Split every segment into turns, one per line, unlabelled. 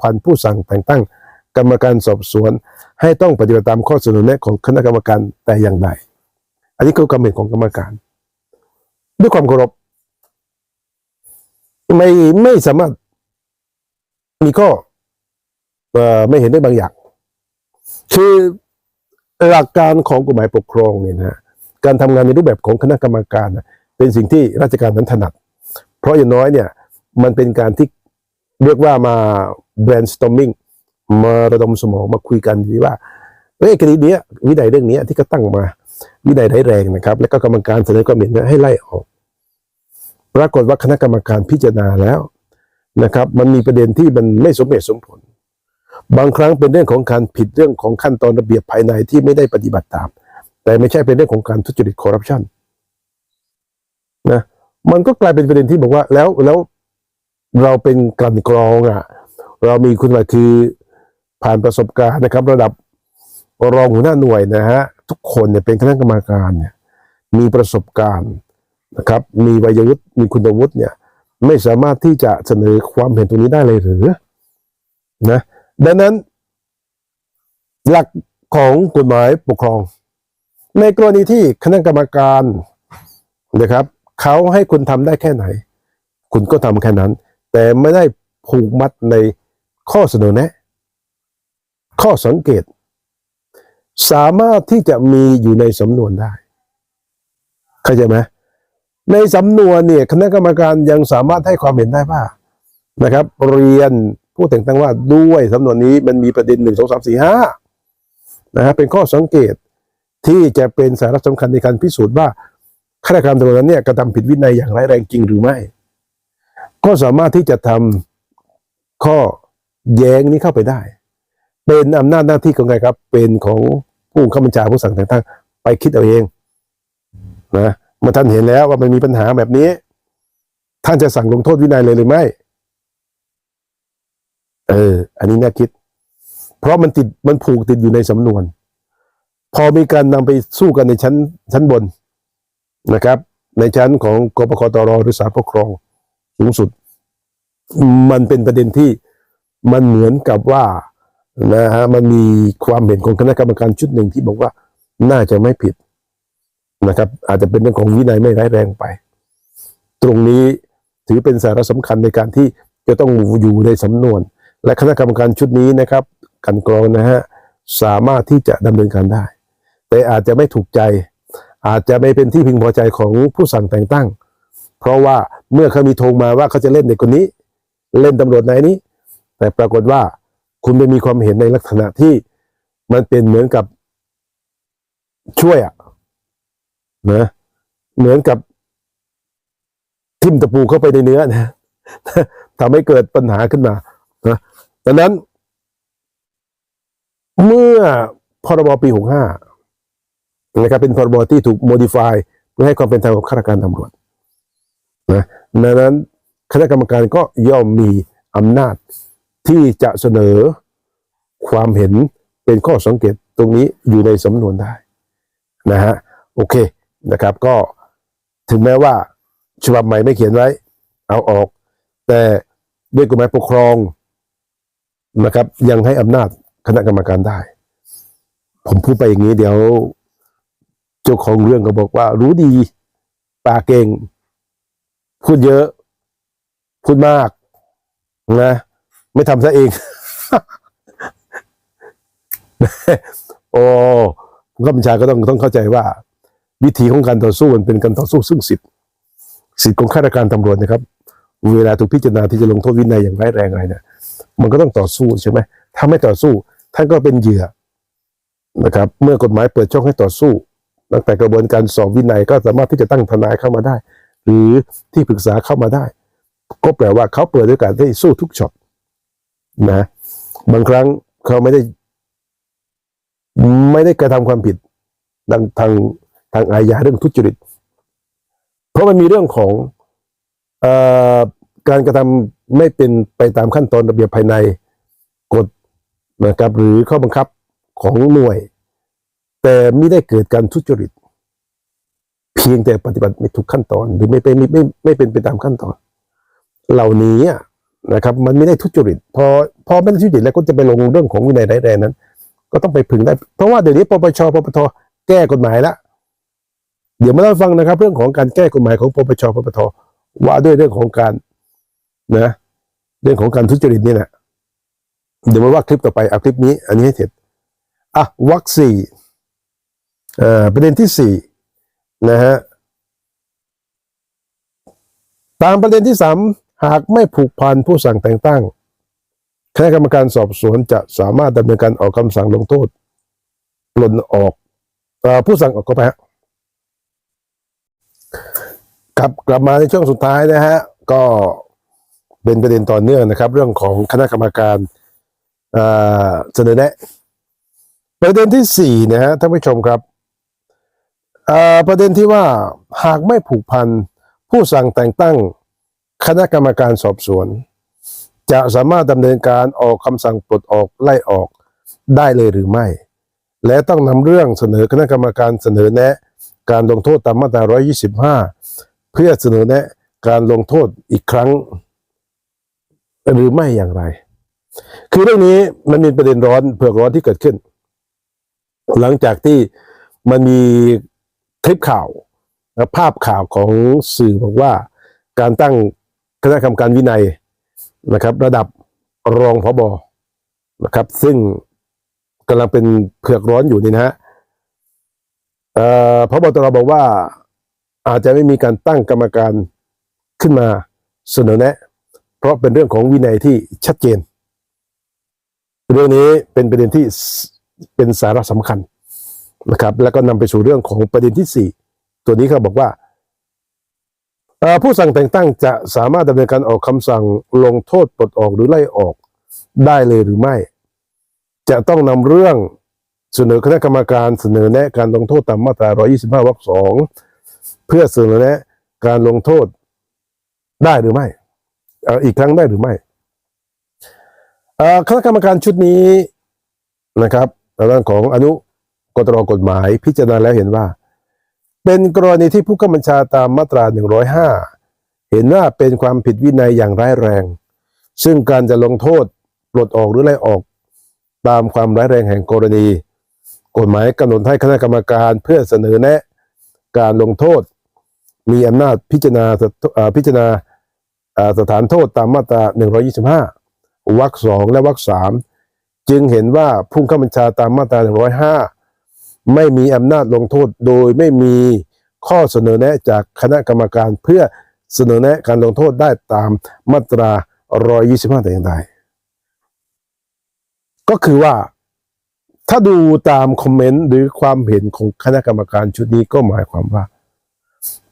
ผ่านผู้สั่งแต่งตั้งกรรมการสอบสวน ให้ต้องปฏิบัติตามข้อเสนอแนะของคณะกรรมการแต่อย่างใด อันนี้คือความเห็นของกรรมการ ด้วยความเคารพไม่ไม่สามารถมีข้ออไม่เห็นได้บางอย่าง คือหลักการของกฎหมายปกครองเนี่ยนะการทำงานในรูปแบบของคณะกรรมการเป็นสิ่งที่ราชการนั้นถนัด เพราะอย่างน้อยเนี่ยมันเป็นการที่เรียกว่ามา brainstorming มาระดมสมองมาคุยกันดีว่าเฮ้ยคดีเนี้ยวินัยเรื่องเนี้ยที่ก็ตั้งมา วินัยร้ายแรงนะครับ แล้วก็กรรมการเสนอความเห็นให้ไล่ออก ปรากฏว่าคณะกรรมการพิจารณาแล้วนะครับ มันมีประเด็นที่มันไม่สมเหตุสมผล บางครั้งเป็นเรื่องของการผิดเรื่องของขั้นตอนระเบียบภายในที่ไม่ได้ปฏิบัติตาม แต่ไม่ใช่เป็นเรื่องของการทุจริตคอร์รัปชันนะมันก็กลายเป็นประเด็นที่บอกว่าแล้วแล้วเราเป็นกลั่นกรองอะ เรามีคุณหมายคือผ่านประสบการณ์นะครับ ระดับรองหัวหน้าหน่วยนะฮะทุกคนเนี่ยเป็นคณะกรรมการเนี่ยมีประสบการณ์นะครับ มีวัยวุฒิมีคุณวุฒิเนี่ยไม่สามารถที่จะเสนอความเห็นตรงนี้ได้เลยหรือนะดังนั้น หลักของกฎหมายปกครอง ในกรณีที่คณะกรรมการนะครับเขาให้คุณทำได้แค่ไหน คุณก็ทำแค่นั้น แต่ไม่ได้ผูกมัดใน ข้อเสนอแนะ ข้อสังเกต สามารถที่จะมีอยู่ในสำนวนได้เข้าใจไหมในสำนวนเนี่ยคณะกรรมการยังสามารถให้ความเห็นได้ว่านะครับ เรียนผู้แต่งตั้งว่าด้วยสำนวนนี้มันมีประเด็นหนึ่งสองสามสี่ห้านะฮะเป็นข้อสังเกตที่จะเป็นสาระสำคัญในการพิสูจน์ว่าข้าราชการตำรวจนั้นเนี่ยกระทำผิดวินัยอย่างร้ายแรงจริงหรือไม่ ก็สามารถที่จะทำข้อ แย้งนี้เข้าไปได้ เป็นอำนาจหน้าที่ของใครครับ เป็นของผู้ข้าบัญชาผู้สั่งแต่งตั้งไปคิดเอาเองนะเมื่อท่านเห็นแล้วว่ามันมีปัญหาแบบนี้ ท่านจะสั่งลงโทษวินัยเลยหรือไม่ เออ อันนี้น่าคิด เพราะมันติดมันผูกติดอยู่ในสำนวน พอมีการนำไปสู้กันในชั้น ชั้นบนนะครับ ในชั้นของกปคตรหรือศาลปกครองสูงสุด มันเป็นประเด็นที่ มันเหมือนกับว่านะฮะมันมีความเห็นของคณะกรรมการชุดหนึ่งที่บอกว่าน่าจะไม่ผิดนะครับ อาจจะเป็นเรื่องของวินัยไม่ร้ายแรงไป ตรงนี้ถือเป็นสาระสำคัญในการที่จะต้องอยู่ในสำนวน และคณะกรรมการชุดนี้นะครับกันกรองนะฮะสามารถที่จะดำเนินการได้ แต่อาจจะไม่ถูกใจ อาจจะไม่เป็นที่พึงพอใจของผู้สั่งแต่งตั้ง เพราะว่าเมื่อเขามีธงมาว่าเขาจะเล่นเด็กคนนี้ เล่นตำรวจนายนี้ แต่ปรากฏว่าคุณไปมีความเห็นในลักษณะที่มันเป็นเหมือนกับช่วยอะนะเหมือนกับ ทิ่มตะปูเข้าไปในเนื้อนะทำให้เกิดปัญหาขึ้นมานะดังนั้น เมื่อพรบปี65นะครับเป็นพรบที่ถูก modify เพื่อให้ความเป็นธรรมกับข้าราชการตำรวจนะดังนั้นคณะกรรมการก็ย่อมมีอำนาจ ที่จะเสนอความเห็นเป็นข้อสังเกตตรงนี้อยู่ในสำนวนได้นะฮะโอเคนะครับก็ถึงแม้ว่าฉบับใหม่ไม่เขียนไว้ เอาออก แต่ด้วยกฎหมายปกครองนะครับยังให้อำนาจคณะกรรมการได้ ผมพูดไปอย่างนี้เดี๋ยวเจ้าของเรื่องก็บอกว่า รู้ดีปากเก่ง พูดเยอะ พูดมากนะ ไม่ทำซะเอง โอ้ผู้ข้าบัญชาก็ต้องต้องเข้าใจว่า วิธีของการต่อสู้มันเป็นการต่อสู้ซึ่งสิทธิ์สิทธิ์ของข้าราชการตำรวจนะครับ เวลาถูกพิจารณาที่จะลงโทษวินัยอย่างร้ายแรงอะไรเนี่ยมันก็ต้องต่อสู้ใช่ไหมถ้าไม่ต่อสู้ท่านก็เป็นเหยื่อนะครับ เมื่อกฎหมายเปิดช่องให้ต่อสู้ตั้งแต่กระบวนการสอบวินัยก็สามารถที่จะตั้งทนายเข้ามาได้ หรือที่ปรึกษาเข้ามาได้ ก็แปลว่าเขาเปิดด้วยการได้สู้ทุกช็อต นะบางครั้งเขาไม่ได้ ไม่ได้กระทำความผิดดังทางทางอาญาเรื่องทุจริต เพราะมันมีเรื่องของอการกระทำไม่เป็นไปตามขั้นตอนระเบียบภายในกฎนะครับ หรือข้อบังคับของหน่วย แต่ไม่ได้เกิดการทุจริต เพียงแต่ปฏิบัติไม่ถูกขั้นตอน หรือไม่เป็นไม่ไม่ไม่เป็นไปตามขั้นตอน เหล่านี้ นะครับมันไม่ได้ทุจริตพอพอไม่ได้ทุจริตแล้วก็จะไปลงเรื่องของวินัยร้ายแรงนั้น ก็ต้องไปพึงได้ เพราะว่าเดี๋ยวนี้ปปชปปทแก้กฎหมายละเดี๋ยวมาเล่าฟังนะครับ เรื่องของการแก้กฎหมายของปปชปปทว่าด้วยเรื่องของการนะเรื่องของการทุจริตนี่แหละเดี๋ยวมาว่าคลิปต่อไปเอาคลิปนี้ อันนี้ให้เสร็จอะวัคซีเอ่อประเด็นที่สี่นะฮะตามประเด็นที่สาม หากไม่ผูกพันผู้สั่งแต่งตั้งคณะกรรมการสอบสวนจะสามารถดำเนินการออกคำสั่งลงโทษปลนออกอผู้สั่งออกก็ไปฮะกลับกลับมาในช่วงสุดท้ายนะฮะ ก็เป็นประเด็นต่อเนื่องนะครับ เรื่องของคณะกรรมการเสนอแนะประเด็นที่สี่นะฮะท่านผู้ชมครับประเด็นที่ว่าหากไม่ผูกพันผู้สั่งแต่งตั้ง คณะกรรมการสอบสวน จะสามารถดำเนินการออกคำสั่งปลดออกไล่ออกได้เลยหรือไม่ และต้องนำเรื่องเสนอคณะกรรมการเสนอแนะการลงโทษตามมาตรา 125 เพื่อเสนอแนะการลงโทษอีกครั้ง หรือไม่อย่างไร คือเรื่องนี้มันมีประเด็นร้อนเผือกร้อนที่เกิดขึ้น หลังจากที่มันมีคลิปข่าวภาพข่าวของสื่อบอกว่าการตั้ง คณะกรรมการวินัยนะครับ ระดับรองพบนะครับ ซึ่งกำลังเป็นเผือกร้อนอยู่นี่นะฮะเอ่อพบตรบอกว่าอาจจะไม่มีการตั้งกรรมการขึ้นมาเสนอแนะ เพราะเป็นเรื่องของวินัยที่ชัดเจน เรื่องนี้เป็นประเด็นที่เป็นสาระสำคัญนะครับ แล้วก็นำไปสู่เรื่องของประเด็นที่สี่ตัวนี้เขาบอกว่า ผู้สั่งแต่งตั้งจะสามารถดำเนินการออกคำสั่งลงโทษปลดออกหรือไล่ออกได้เลยหรือไม่ จะต้องนำเรื่องเสนอคณะกรรมการเสนอแนะการลงโทษตามมาตรา 125 วรรคสองเพื่อเสนอแนะการลงโทษได้หรือไม่อีกครั้งได้หรือไม่คณะกรรมการชุดนี้นะครับในด้านของอนุกตรกฎหมายพิจารณาแล้วเห็นว่า เป็นกรณีที่ผู้กำบัญชาตามมาตรา 105 เห็นว่าเป็นความผิดวินัยอย่างร้ายแรง ซึ่งการจะลงโทษปลดออกหรือไล่ออก ตามความร้ายแรงแห่งกรณี กฎหมายกำหนดให้คณะกรรมการเพื่อเสนอแนะ การลงโทษ มีอำนาจพิจารณาพิจารณาสถานโทษตามมาตรา 125 วรรคสองและวรรคสามจึงเห็นว่าผู้ข้าบัญชาตามมาตรา 105 ไม่มีอำนาจลงโทษโดยไม่มีข้อเสนอแนะจากคณะกรรมการเพื่อเสนอแนะการลงโทษได้ตามมาตรา 125 แต่อย่างใดก็คือว่าถ้าดูตามคอมเมนต์หรือความเห็นของคณะกรรมการชุดนี้ก็หมายความว่า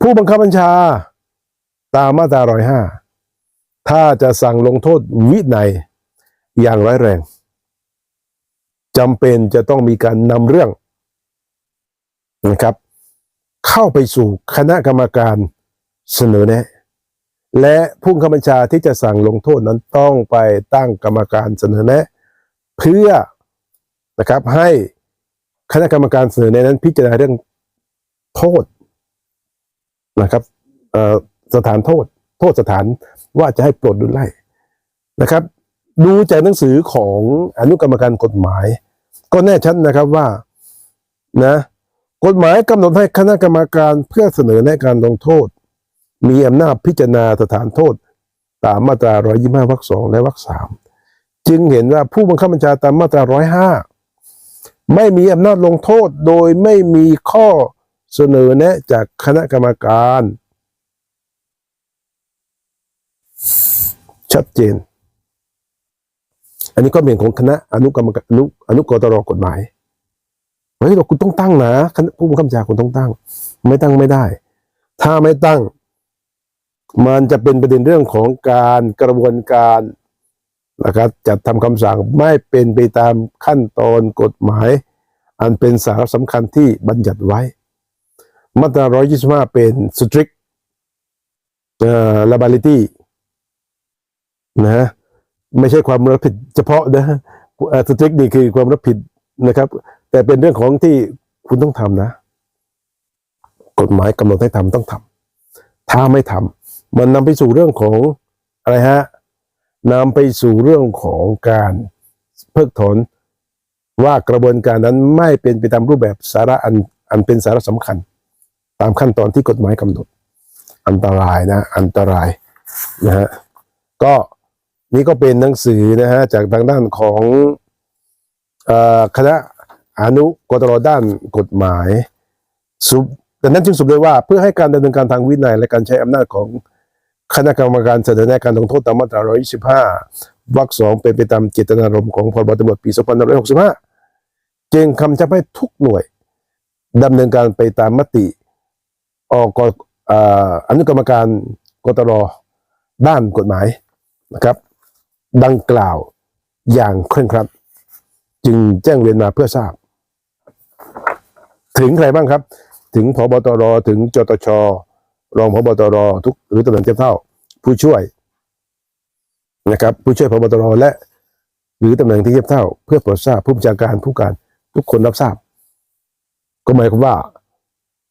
ผู้บังคับบัญชาตามมาตรา 105 ถ้าจะสั่งลงโทษวินัยอย่างร้ายแรงจำเป็นจะต้องมีการนำเรื่อง นะครับ เข้าไปสู่คณะกรรมการเสนอแนะ และผู้บังคับบัญชาที่จะสั่งลงโทษนั้นต้องไปตั้งกรรมการเสนอแนะ เพื่อนะครับให้คณะกรรมการเสนอแนะนั้น พิจารณาเรื่องโทษนะครับสถานโทษ โทษสถานว่าจะให้ปลดหรือไล่นะครับ ดูจากหนังสือของอนุกรรมการกฎหมาย ก็แน่ชัดนะครับว่านะ กฎหมายกำหนดให้คณะกรรมการเพื่อเสนอแนะการลงโทษ มีอำนาจพิจารณาสถานโทษ ตามมาตรา 125วรรคสองและวรรคสามจึงเห็นว่าผู้บังคับบัญชาตามมาตรา 105 ไม่มีอำนาจลงโทษโดยไม่มีข้อเสนอแนะจากคณะกรรมการ ชัดเจน อันนี้ก็เป็นของคณะอนุกรรมการอนุอนุกรตรกฎหมาย เฮ้ยเราคุณต้องตั้งนะผู้บังคับบัญชาคุณต้องตั้ง ไม่ตั้งไม่ได้ ถ้าไม่ตั้ง มันจะเป็นประเด็นเรื่องของการกระบวนการนะครับจัดทำคำสั่งไม่เป็นไปตามขั้นตอนกฎหมาย อันเป็นสาระสำคัญที่บัญญัติไว้ มาตรา 125 เป็น strict liability นะฮะไม่ใช่ความรับผิดเฉพาะนะ strict นี่คือความรับผิดนะครับ แต่เป็นเรื่องของที่คุณต้องทำนะ กฎหมายกำหนดให้ทำต้องทำถ้าไม่ทำมันนำไปสู่เรื่องของอะไรฮะนำไปสู่เรื่องของการเพิกถอนว่ากระบวนการนั้นไม่เป็นไปตามรูปแบบสาระอันอันเป็นสาระสำคัญ ตามขั้นตอนที่กฎหมายกำหนด อันตรายนะ อันตรายนะฮะก็นี่ก็เป็นหนังสือนะฮะจากทางด้านของคณะ อนุกตรด้านกฎหมายสุบดังนั้นจึงสรุปได้ว่าเพื่อให้การดำเนินการทางวินัยและการใช้อำนาจของคณะกรรมการเสนอแนะการลงโทษตามมาตรา 125 วรรคสองเป็นไปตามเจตนารมณ์ของพรบตำรวจปี 2565 จึงคำชับให้ทุกหน่วยดำเนินการไปตามมติออกกเอ่ออนุกรรมการกตรด้านกฎหมายนะครับ ดังกล่าวอย่างเคร่งครัด จึงแจ้งเรียนมาเพื่อทราบ ถึงใครบ้างครับ ถึงพบตรถึงจตชรองพบตรทุกหรือตำแหน่งเทียบเท่า ผู้ช่วยนะครับ ผู้ช่วยพบตรและ หรือตำแหน่งที่เทียบเท่า เพื่อโปรดทราบผู้บัญชาการผู้การทุกคนรับทราบ ก็หมายความว่า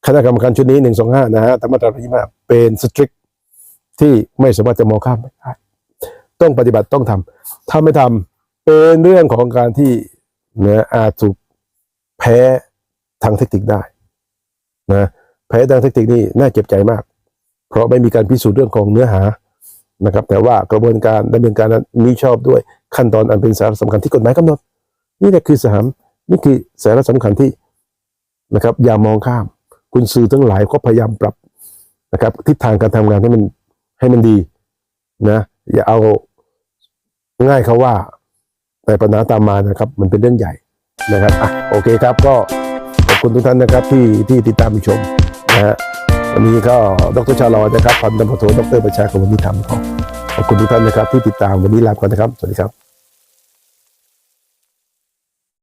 คณะกรรมการชุดนี้หนึ่งสองห้านะฮะธรรมตราที่มาเป็นสตริกที่ไม่สามารถจะมองข้ามไม่ได้ต้องปฏิบัติต้องทำถ้าไม่ทำเป็นเรื่องของการที่เนะอาจถูกแพ้ ทางเทคนิคได้นะแพ้ทางเทคนิคนี่น่าเจ็บใจมาก เพราะไม่มีการพิสูจน์เรื่องของเนื้อหานะครับ แต่ว่ากระบวนการดำเนินการนั้นมีชอบด้วยขั้นตอนอันเป็นสาระสำคัญที่กฎหมายกำหนด นี่แหละคือสามนี่คือสาระสำคัญที่นะครับ อย่ามองข้าม คุณสื่อทั้งหลายก็พยายามปรับนะครับทิศทางการทำงานให้มันให้มันดีนะอย่าเอาง่ายเขาว่าแต่ปัญหาตามมานะครับ มันเป็นเรื่องใหญ่นะครับอะโอเคครับก็ คุณทุกท่านนะครับที่ที่ติดตามชมนะฮะวันนี้ก็ดรชาลอนะครับพันตำรวจโทดรประชากรวันนี้ทำขอขอบคุณทุกท่านนะครับที่ติดตามวันนี้ลาไปก่อนนะครับ สวัสดีครับ